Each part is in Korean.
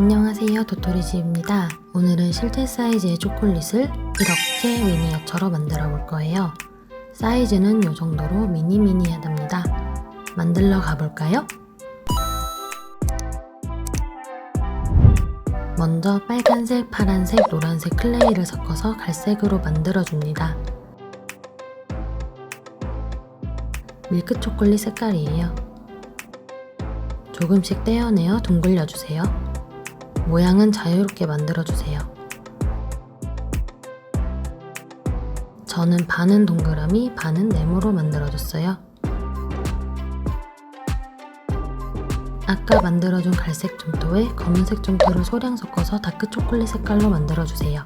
안녕하세요 도토리지입니다. 오늘은 실제 사이즈의 초콜릿을 이렇게 미니어처로 만들어 볼 거예요. 사이즈는 이 정도로 미니미니하답니다. 만들러 가볼까요? 먼저 빨간색, 파란색, 노란색 클레이를 섞어서 갈색으로 만들어줍니다. 밀크 초콜릿 색깔이에요. 조금씩 떼어내어 둥글려주세요. 모양은 자유롭게 만들어주세요. 저는 반은 동그라미, 반은 네모로 만들어줬어요. 아까 만들어준 갈색 점토에 검은색 점토를 소량 섞어서 다크 초콜릿 색깔로 만들어주세요.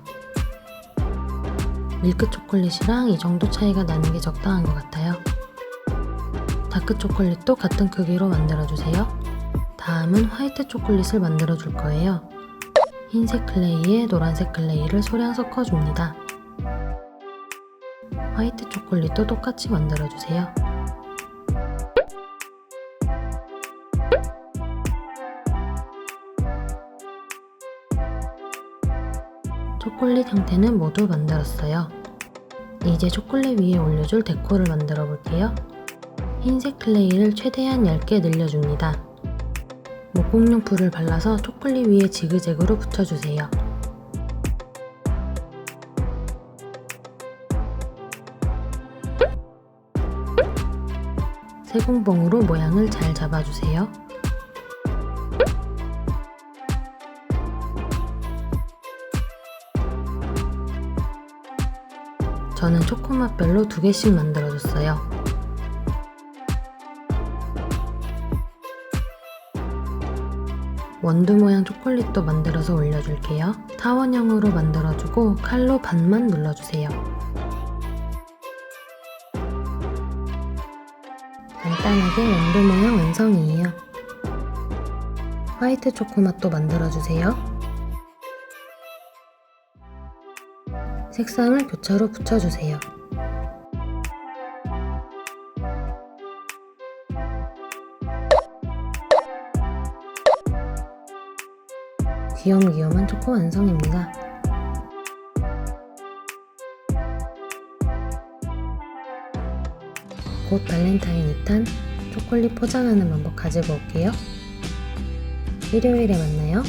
밀크 초콜릿이랑 이 정도 차이가 나는 게 적당한 것 같아요. 다크 초콜릿도 같은 크기로 만들어주세요. 다음은 화이트 초콜릿을 만들어 줄 거예요. 흰색 클레이에 노란색 클레이를 소량 섞어줍니다. 화이트 초콜릿도 똑같이 만들어 주세요. 초콜릿 형태는 모두 만들었어요. 이제 초콜릿 위에 올려줄 데코를 만들어 볼게요. 흰색 클레이를 최대한 얇게 늘려줍니다. 목공용풀을 발라서 초콜릿 위에 지그재그로 붙여주세요. 세공봉으로 모양을 잘 잡아주세요. 저는 초코맛별로 두 개씩 만들어줬어요. 원두 모양 초콜릿도 만들어서 올려줄게요. 타원형으로 만들어주고 칼로 반만 눌러주세요. 간단하게 원두 모양 완성이에요. 화이트 초코맛도 만들어주세요. 색상을 교차로 붙여주세요. 귀염귀염한 초코 완성입니다. 곧 발렌타인 2탄 초콜릿 포장하는 방법 가지고 올게요. 일요일에 만나요.